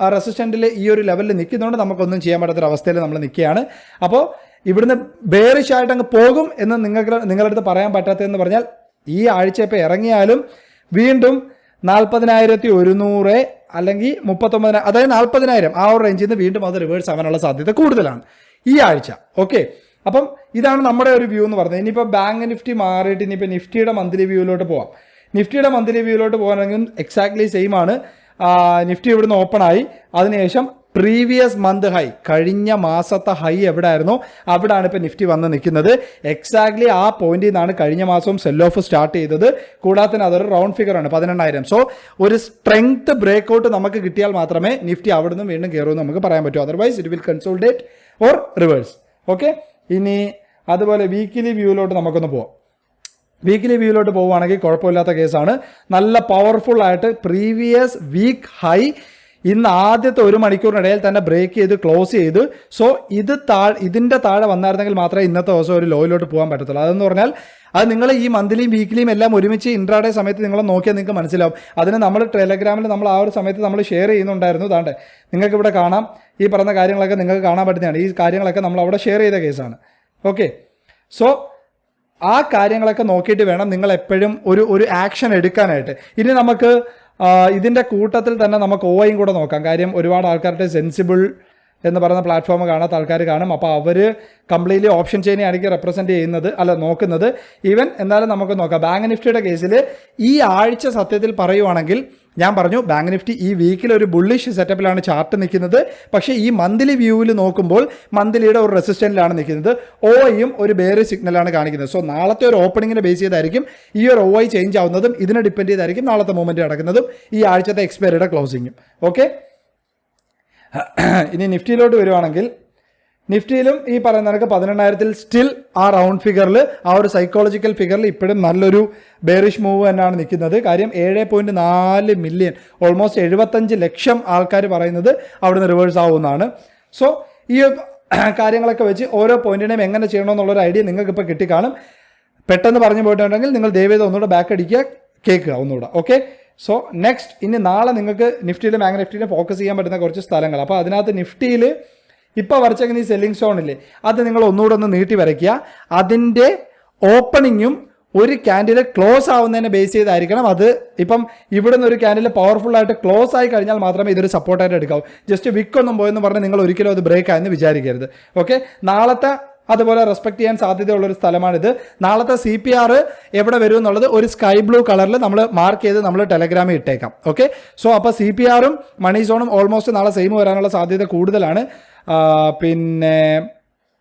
റെസിസ്റ്റന്റിൽ ഈ ഒരു ലെവലിൽ നിൽക്കുന്നതുകൊണ്ട് നമുക്കൊന്നും ചെയ്യാൻ പറ്റാത്തൊരു അവസ്ഥയിൽ നമ്മൾ നിൽക്കുകയാണ് അപ്പോൾ ഇവിടുന്ന് ബേറിഷ് ആയിട്ട് അങ്ങ് പോകും എന്ന് നിങ്ങൾക്ക് നിങ്ങളുടെ അടുത്ത് പറയാൻ പറ്റാത്തതെന്ന് പറഞ്ഞാൽ ഈ ആഴ്ച ഇപ്പോൾ ഇറങ്ങിയാലും വീണ്ടും നാൽപ്പതിനായിരത്തി ഒരുന്നൂറ് അല്ലെങ്കിൽ മുപ്പത്തൊമ്പതിനായിരം അതായത് നാൽപ്പതിനായിരം ആ ഒരു റേഞ്ചിൽ നിന്ന് വീണ്ടും അത് റിവേഴ്സ് ആവാനുള്ള സാധ്യത കൂടുതലാണ്. ഈ ആഴ്ച. ഓക്കെ അപ്പം ഇതാണ് നമ്മുടെ ഒരു വ്യൂ എന്ന് പറയുന്നത് ഇനിയിപ്പോൾ ബാങ്ക് നിഫ്റ്റി മാറിയിട്ട് ഇനിയിപ്പോൾ നിഫ്റ്റിയുടെ മന്ത്ലി വ്യൂവിലോട്ട് പോവാം. നിഫ്റ്റിയുടെ മന്ത്ലി വ്യൂവിലോട്ട് പോകാനെങ്കിലും എക്സാക്ട്ലി സെയിം ആണ്. നിഫ്റ്റി ഇവിടുന്ന് ഓപ്പൺ ആയി. അതിനുശേഷം പ്രീവിയസ് മന്ത് ഹൈ കഴിഞ്ഞ മാസത്തെ ഹൈ എവിടെ ആയിരുന്നോ അവിടാണ് ഇപ്പോൾ നിഫ്റ്റി വന്ന് നിൽക്കുന്നത്. എക്സാക്ട്ലി ആ പോയിന്റിൽ നിന്നാണ് കഴിഞ്ഞ മാസവും സെൽ ഓഫ് സ്റ്റാർട്ട് ചെയ്തത്. കൂടാതെ അതൊരു റൗണ്ട് ഫിഗർ ആണ് പതിനെണ്ണായിരം. സോ ഒരു സ്ട്രെങ്ത് ബ്രേക്ക് ഔട്ട് നമുക്ക് കിട്ടിയാൽ മാത്രമേ നിഫ്റ്റി അവിടെ വീണ്ടും കയറുമെന്ന് നമുക്ക് പറയാൻ പറ്റൂ. Otherwise it will consolidate or reverse okay ഇനി അതുപോലെ വീക്കിലി വ്യൂവിലോട്ട് നമുക്കൊന്ന് പോവാം. വീക്കിലി വ്യൂവിലോട്ട് പോവുകയാണെങ്കിൽ കുഴപ്പമില്ലാത്ത കേസാണ് നല്ല പവർഫുൾ ആയിട്ട് പ്രീവിയസ് വീക്ക് ഹൈ ഇന്ന് ആദ്യത്തെ ഒരു മണിക്കൂറിനിടയിൽ തന്നെ ബ്രേക്ക് ചെയ്ത് ക്ലോസ് ചെയ്ത്. സോ ഇത് താ ഇതിന്റെ താഴെ വന്നായിരുന്നെങ്കിൽ മാത്രമേ ഇന്നത്തെ ദിവസം ഒരു ലോയിലോട്ട് പോകാൻ പറ്റത്തുള്ളൂ. അതെന്ന് പറഞ്ഞാൽ അത് നിങ്ങൾ ഈ മന്ത്ലിയും വീക്കിലിയും എല്ലാം ഒരുമിച്ച് ഇൻട്രാഡേ സമയത്ത് നിങ്ങൾ നോക്കിയാൽ നിങ്ങൾക്ക് മനസ്സിലാവും. അതിന് നമ്മൾ ടെലഗ്രാമിൽ നമ്മൾ ആ ഒരു സമയത്ത് നമ്മൾ ഷെയർ ചെയ്യുന്നുണ്ടായിരുന്നു. താണ്ടെ നിങ്ങൾക്ക് ഇവിടെ കാണാം. ഈ പറഞ്ഞ കാര്യങ്ങളൊക്കെ നിങ്ങൾക്ക് കാണാൻ പറ്റുന്നതാണ്. ഈ കാര്യങ്ങളൊക്കെ നമ്മൾ അവിടെ ഷെയർ ചെയ്ത കേസാണ് ഓക്കെ സോ ആ കാര്യങ്ങളൊക്കെ നോക്കിയിട്ട് വേണം നിങ്ങൾ എപ്പോഴും ഒരു ഒരു ആക്ഷൻ എടുക്കാനായിട്ട്. ഇനി നമുക്ക് ഇതിന്റെ കൂട്ടത്തിൽ തന്നെ നമുക്ക് ഓയും കൂടെ നോക്കാം. കാര്യം ഒരുപാട് ആൾക്കാരുടെ സെൻസിബിൾ എന്ന് പറയുന്ന പ്ലാറ്റ്ഫോം കാണാത്ത ആൾക്കാർ കാണും. അപ്പോൾ അവർ കംപ്ലീറ്റ്ലി ഓപ്ഷൻ ചെയിനെയായിരിക്കും റെപ്രസെന്റ് ചെയ്യുന്നത് അല്ല നോക്കുന്നത്. ഈവൻ എന്നാലും നമുക്ക് നോക്കാം. ബാങ്ക് നിഫ്റ്റിയുടെ കേസിൽ ഈ ആഴ്ച സത്യത്തിൽ പറയുവാണെങ്കിൽ ഞാൻ പറഞ്ഞു ബാങ്ക് നിഫ്റ്റി ഈ വീക്കിൽ ഒരു ബുള്ളിഷ് സെറ്റപ്പിലാണ് ചാർട്ട് നിൽക്കുന്നത്. പക്ഷേ ഈ മന്ത്ലി വ്യൂവിൽ നോക്കുമ്പോൾ മന്ത്ലിയുടെ ഒരു റെസിസ്റ്റന്റിലാണ് നിൽക്കുന്നത്. ഓയും ഒരു ബേറി സിഗ്നലാണ് കാണിക്കുന്നത്. സോ നാളത്തെ ഒരു ഓപ്പണിങ്ങിനെ ബേസ് ചെയ്തായിരിക്കും. ഈ ഒരു ഒ ഐ ചേഞ്ച് ആവുന്നതും ഇതിനെ ഡിപ്പെൻഡ് ചെയ്തായിരിക്കും നാളത്തെ മൂവ്മെന്റ് നടക്കുന്നതും ഈ ആഴ്ചത്തെ എക്സ്പയറിയുടെ ക്ലോസിങ്ങും ഓക്കെ ഇനി നിഫ്റ്റിയിലോട്ട് വരുവാണെങ്കിൽ നിഫ്റ്റിയിലും ഈ പറയുന്ന നിനക്ക് പതിനെണ്ണായിരത്തിൽ സ്റ്റിൽ ആ റൗണ്ട് ഫിഗറിൽ ആ ഒരു സൈക്കോളജിക്കൽ ഫിഗറിൽ ഇപ്പോഴും നല്ലൊരു ബേറിഷ് മൂവ് തന്നെയാണ് നിൽക്കുന്നത്. കാര്യം ഏഴ് പോയിന്റ് നാല് മില്യൺ ഓൾമോസ്റ്റ് എഴുപത്തഞ്ച് ലക്ഷം ആൾക്കാർ പറയുന്നത് അവിടുന്ന് റിവേഴ്സ് ആവുമെന്നാണ്. സോ ഈ കാര്യങ്ങളൊക്കെ വെച്ച് ഓരോ പോയിന്റിനെയും എങ്ങനെ ചെയ്യണമെന്നുള്ളൊരു ഐഡിയ നിങ്ങൾക്ക് ഇപ്പോൾ കിട്ടിക്കാണും. പെട്ടെന്ന് പറഞ്ഞു പോയിട്ടുണ്ടെങ്കിൽ നിങ്ങൾ ദയവേത് ഒന്നുകൂടെ ബാക്ക് അടിക്കുക കേൾക്കുക ഒന്നുകൂടെ ഓക്കെ സോ നെക്സ്റ്റ് ഇനി നാളെ നിങ്ങൾക്ക് നിഫ്റ്റിയിലും ബാങ്ക് നിഫ്റ്റിയിലും ഫോക്കസ് ചെയ്യാൻ പറ്റുന്ന കുറച്ച് സ്ഥലങ്ങൾ. അപ്പോൾ അതിനകത്ത് നിഫ്റ്റിയിൽ ഇപ്പോൾ വരച്ചേക്കുന്ന ഈ സെല്ലിംഗ് സ്റ്റോൺ ഇല്ലേ അത് നിങ്ങൾ ഒന്നുകൂടെ ഒന്ന് നീട്ടി വരയ്ക്കുക. അതിന്റെ ഓപ്പണിങ്ങും ഒരു ക്യാൻഡിൽ ക്ലോസ് ആവുന്നതിനെ ബേസ് ചെയ്തായിരിക്കണം അത്. ഇപ്പം ഇവിടുന്ന് ഒരു ക്യാൻഡിൽ പവർഫുൾ ആയിട്ട് ക്ലോസ് ആയി കഴിഞ്ഞാൽ മാത്രമേ ഇതൊരു സപ്പോർട്ടായിട്ട് എടുക്കാവൂ. ജസ്റ്റ് വിക്ക് ഒന്നും പോയെന്ന് പറഞ്ഞ് നിങ്ങൾ ഒരിക്കലും അത് ബ്രേക്ക് ആയെന്ന് വിചാരിക്കരുത്. ഓക്കെ നാളത്തെ അതുപോലെ റെസ്പെക്ട് ചെയ്യാൻ സാധ്യതയുള്ള ഒരു സ്ഥലമാണിത്. നാളത്തെ സി പി ആർ എവിടെ വരും എന്നുള്ളത് ഒരു സ്കൈ ബ്ലൂ കളറിൽ നമ്മൾ മാർക്ക് ചെയ്ത് നമ്മൾ ടെലഗ്രാമിൽ ഇട്ടേക്കാം. ഓക്കെ സോ അപ്പോൾ സി പി ആറും മണി സോണും ഓൾമോസ്റ്റ് നാളെ സെയിം വരാനുള്ള സാധ്യത കൂടുതലാണ്. പിന്നെ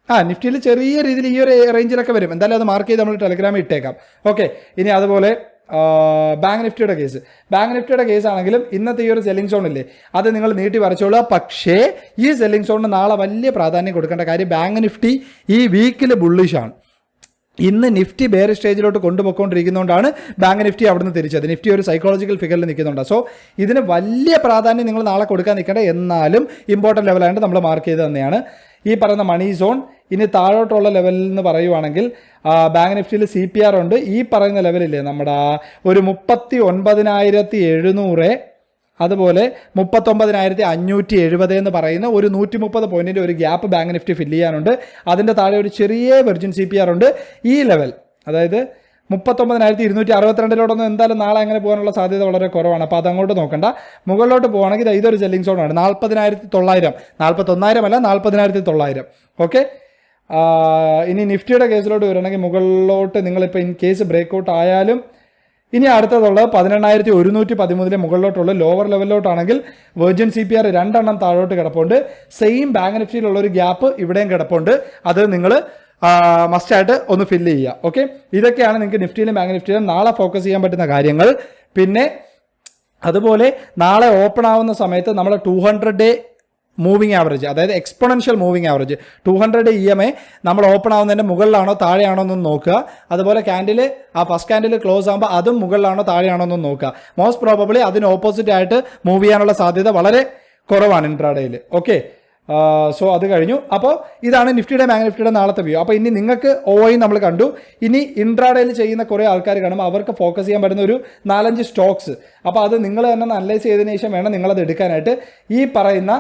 ആ നിഫ്റ്റിയിൽ ചെറിയ രീതിയിൽ ഈ ഒരു റേഞ്ചിലൊക്കെ വരും. എന്തായാലും അത് മാർക്ക് ചെയ്ത് നമ്മൾ ടെലഗ്രാമിൽ ഇട്ടേക്കാം. ഓക്കെ ഇനി അതുപോലെ ബാങ്ക് നിഫ്റ്റിയുടെ കേസ് ബാങ്ക് നിഫ്റ്റിയുടെ കേസ് ആണെങ്കിലും ഇന്നത്തെ ഈ ഒരു സെല്ലിംഗ് സോൺ ഇല്ലേ അത് നിങ്ങൾ നീട്ടി വരച്ചോളുക. പക്ഷേ ഈ സെല്ലിംഗ് സോണിന് നാളെ വലിയ പ്രാധാന്യം കൊടുക്കേണ്ട കാര്യം ബാങ്ക് നിഫ്റ്റി ഈ വീക്കിൽ ബുള്ളിഷാണ് ഇന്ന് നിഫ്റ്റി ബേർ സ്റ്റേജിലോട്ട് കൊണ്ടുപോയിക്കൊണ്ടിരിക്കുന്നതുകൊണ്ടാണ് ബാങ്ക് നിഫ്റ്റി അവിടുന്ന് തിരിച്ചത്. നിഫ്റ്റി ഒരു സൈക്കോളജിക്കൽ ഫിഗറിൽ നിൽക്കുന്നുണ്ട്. സോ ഇതിന് വലിയ പ്രാധാന്യം നിങ്ങൾ നാളെ കൊടുക്കാൻ നിൽക്കേണ്ട? എന്നാലും ഇമ്പോർട്ടന്റ് ലെവലായിട്ട് നമ്മൾ മാർക്ക് ചെയ്ത് തന്നെയാണ്. ഈ പറയുന്ന മണി സോൺ ഇനി താഴോട്ടുള്ള ലെവലിൽ നിന്ന് പറയുവാണെങ്കിൽ ബാങ്ക് നിഫ്റ്റിയിൽ സി പി ആർ ഉണ്ട്. ഈ പറയുന്ന ലെവലില്ലേ നമ്മുടെ ഒരു മുപ്പത്തി ഒൻപതിനായിരത്തി എഴുന്നൂറ് അതുപോലെ മുപ്പത്തൊമ്പതിനായിരത്തി അഞ്ഞൂറ്റി എഴുപത് എന്ന് പറയുന്ന ഒരു നൂറ്റി മുപ്പത് പോയിന്റിന്റെ ഒരു ഗ്യാപ്പ് ബാങ്ക് നിഫ്റ്റി ഫില്ല് ചെയ്യാനുണ്ട്. അതിന്റെ താഴെ ഒരു ചെറിയ വെർജിൻ സി പി ആർ ഉണ്ട്. ഈ ലെവൽ അതായത് മുപ്പത്തൊമ്പതിനായിരത്തി ഇരുന്നൂറ്റി അറുപത്തിരണ്ടിലോട്ടൊന്നും എന്തായാലും നാളെ അങ്ങനെ പോകാനുള്ള സാധ്യത വളരെ കുറവാണ്. അപ്പോൾ അതങ്ങോട്ട് നോക്കണ്ട. മുകളിലോട്ട് പോകുകയാണെങ്കിൽ ദാ ഇതൊരു സെല്ലിംഗ് സോണാണ് നാൽപ്പതിനായിരത്തി തൊള്ളായിരം നാൽപ്പത്തൊന്നായിരം അല്ല നാൽപ്പതിനായിരത്തി തൊള്ളായിരം ഓക്കെ ഇനി നിഫ്റ്റിയുടെ കേസിലോട്ട് വരികയാണെങ്കിൽ മുകളിലോട്ട് നിങ്ങളിപ്പോൾ ഇൻ കേസ് ബ്രേക്കൗട്ട് ആയാലും ഇനി അടുത്തതുള്ളത് പതിനെണ്ണായിരത്തി ഒരുന്നൂറ്റി പതിമൂന്നിലെ മുകളിലോട്ടുള്ള ലോവർ ലെവലിലോട്ടാണെങ്കിൽ വെർജിൻ സി പി ആർ രണ്ടെണ്ണം താഴോട്ട് കിടപ്പുണ്ട്. സെയിം ബാങ്ക് നിഫ്റ്റിയിലുള്ള ഒരു ഗ്യാപ്പ് ഇവിടെയും കിടപ്പുണ്ട്. അത് നിങ്ങൾ മസ്റ്റായിട്ട് ഒന്ന് ഫില്ല് ചെയ്യുക. ഓക്കെ ഇതൊക്കെയാണ് നിങ്ങൾക്ക് നിഫ്റ്റിയിലും ബാങ്ക് നിഫ്റ്റിയിലും നാളെ ഫോക്കസ് ചെയ്യാൻ പറ്റുന്ന കാര്യങ്ങൾ. പിന്നെ അതുപോലെ നാളെ ഓപ്പൺ ആവുന്ന സമയത്ത് നമ്മൾ two hundred day moving average അതായത് exponential moving average two hundred E M A നമ്മൾ ഓപ്പൺ ആവുന്നതിന്റെ മുകളിലാണോ താഴെയാണോ എന്ന് നോക്കുക. അതുപോലെ ക്യാൻഡിൽ ആ ഫസ്റ്റ് ക്യാൻഡിൽ ക്ലോസ് ആകുമ്പോൾ അതും മുകളിലാണോ താഴെയാണോ എന്ന് നോക്കുക. മോസ്റ്റ് പ്രോബബ്ലി അതിന് ഓപ്പോസിറ്റ് ആയിട്ട് മൂവ് ചെയ്യാനുള്ള സാധ്യത വളരെ കുറവാണ് ഇൻട്രാഡേയിൽ ഓക്കെ സോ അത് കഴിഞ്ഞു. അപ്പോൾ ഇതാണ് നിഫ്റ്റിയുടെ ബാങ്ക് നിഫ്റ്റിയുടെ നാളത്തെ വ്യൂ അപ്പോൾ ഇനി നിങ്ങൾക്ക് ഒ നമ്മൾ കണ്ടു. ഇനി ഇൻട്രാഡേയിൽ ചെയ്യുന്ന കുറേ ആൾക്കാർ കാണും. അവർക്ക് ഫോക്കസ് ചെയ്യാൻ പറ്റുന്ന ഒരു നാലഞ്ച് സ്റ്റോക്സ് അപ്പോൾ അത് നിങ്ങൾ തന്നെ അനലൈസ് ചെയ്തതിനു ശേഷം വേണം നിങ്ങളത് എടുക്കാനായിട്ട്. ഈ പറയുന്ന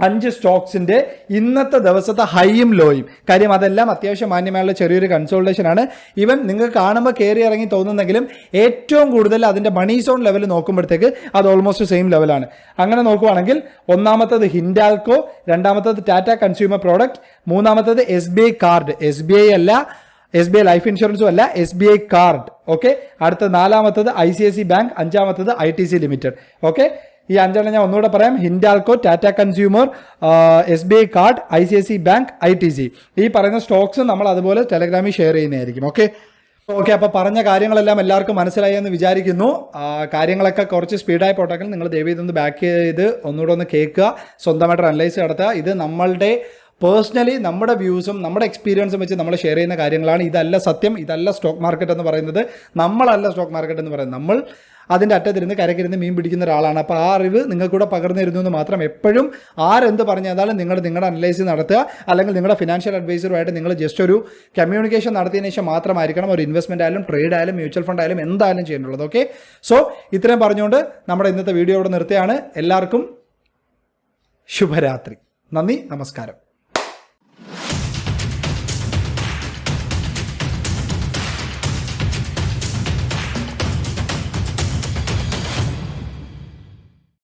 അഞ്ച് സ്റ്റോക്സിന്റെ ഇന്നത്തെ ദിവസത്തെ ഹൈയും ലോയും. കാര്യം അതെല്ലാം അത്യാവശ്യം മാന്യമായുള്ള ചെറിയൊരു കൺസോൾട്ടേഷൻ ആണ്. ഇവൻ നിങ്ങൾ കാണുമ്പോൾ കയറി ഇറങ്ങി തോന്നുന്നെങ്കിലും ഏറ്റവും കൂടുതൽ അതിന്റെ മണി സോൺ ലെവൽ നോക്കുമ്പോഴത്തേക്ക് അത് ഓൾമോസ്റ്റ് സെയിം ലെവലാണ് അങ്ങനെ നോക്കുവാണെങ്കിൽ ഒന്നാമത്തത് ഹിൻഡാൽക്കോ രണ്ടാമത്തത് ടാറ്റ കൺസ്യൂമർ പ്രോഡക്റ്റ് മൂന്നാമത്തത് S B I card. S B I അല്ല എസ് ബി ഐ ലൈഫ് ഇൻഷുറൻസും അല്ല S B I card. Okay? അടുത്ത നാലാമത്തത് ഐ സി സി ബാങ്ക് അഞ്ചാമത്തത് I T C limited. Okay? ഈ അഞ്ചെണ്ണം ഞാൻ ഒന്നുകൂടെ പറയാം. Hindalco Tata consumer S B I card I C I C bank I T C. ഈ പറയുന്ന സ്റ്റോക്സ് നമ്മൾ അതുപോലെ ടെലഗ്രാമിൽ ഷെയർ ചെയ്യുന്നതായിരിക്കും. ഓക്കെ? ഓക്കെ അപ്പോൾ പറഞ്ഞ കാര്യങ്ങളെല്ലാം എല്ലാവർക്കും മനസ്സിലായി എന്ന് വിചാരിക്കുന്നു. കാര്യങ്ങളൊക്കെ കുറച്ച് സ്പീഡായി പോട്ടെങ്കിൽ നിങ്ങൾ ദയവ് ഇതൊന്ന് ബാക്ക് ചെയ്ത് ഒന്നുകൂടെ ഒന്ന് കേൾക്കുക. സ്വന്തമായിട്ട് അനലൈസ് നടത്തുക. ഇത് നമ്മളുടെ പേഴ്സണലി നമ്മുടെ വ്യൂസും നമ്മുടെ എക്സ്പീരിയൻസും വെച്ച് നമ്മൾ ഷെയർ ചെയ്യുന്ന കാര്യങ്ങളാണ്. ഇതല്ല സത്യം ഇതല്ല സ്റ്റോക്ക് മാർക്കറ്റ് എന്ന് പറയുന്നത്. നമ്മളല്ല സ്റ്റോക്ക് മാർക്കറ്റ് എന്ന് പറയുന്നത്. നമ്മൾ അതിന്റെ അറ്റത്തിരുന്ന് കരക്കിരുന്ന് മീൻ പിടിക്കുന്ന ഒരാളാണ്. അപ്പോൾ ആ അറിവ് നിങ്ങൾക്കൂടെ പകർന്നു തരുന്നു എന്ന് മാത്രം എപ്പോഴും ആരെന്ത് പറഞ്ഞാലും നിങ്ങൾ നിങ്ങളുടെ അനലൈസ് നടത്തുക. അല്ലെങ്കിൽ നിങ്ങളുടെ ഫിനാൻഷ്യൽ അഡ്വൈസറുമായിട്ട് നിങ്ങൾ ജസ്റ്റ് ഒരു കമ്മ്യൂണിക്കേഷൻ നടത്തിയതിനു ശേഷം മാത്രമായിരിക്കണം ഒരു ഇൻവെസ്റ്റ്മെന്റ് ആയാലും ട്രേഡ് ആയാലും മ്യൂച്വൽ ഫണ്ട് ആയാലും എന്തായാലും ചെയ്യേണ്ടുള്ളത് ഓക്കെ സോ ഇത്രയും പറഞ്ഞുകൊണ്ട് നമ്മുടെ ഇന്നത്തെ വീഡിയോ ഇവിടെ നിർത്തുകയാണ്. എല്ലാവർക്കും ശുഭരാത്രി. നന്ദി നമസ്കാരം.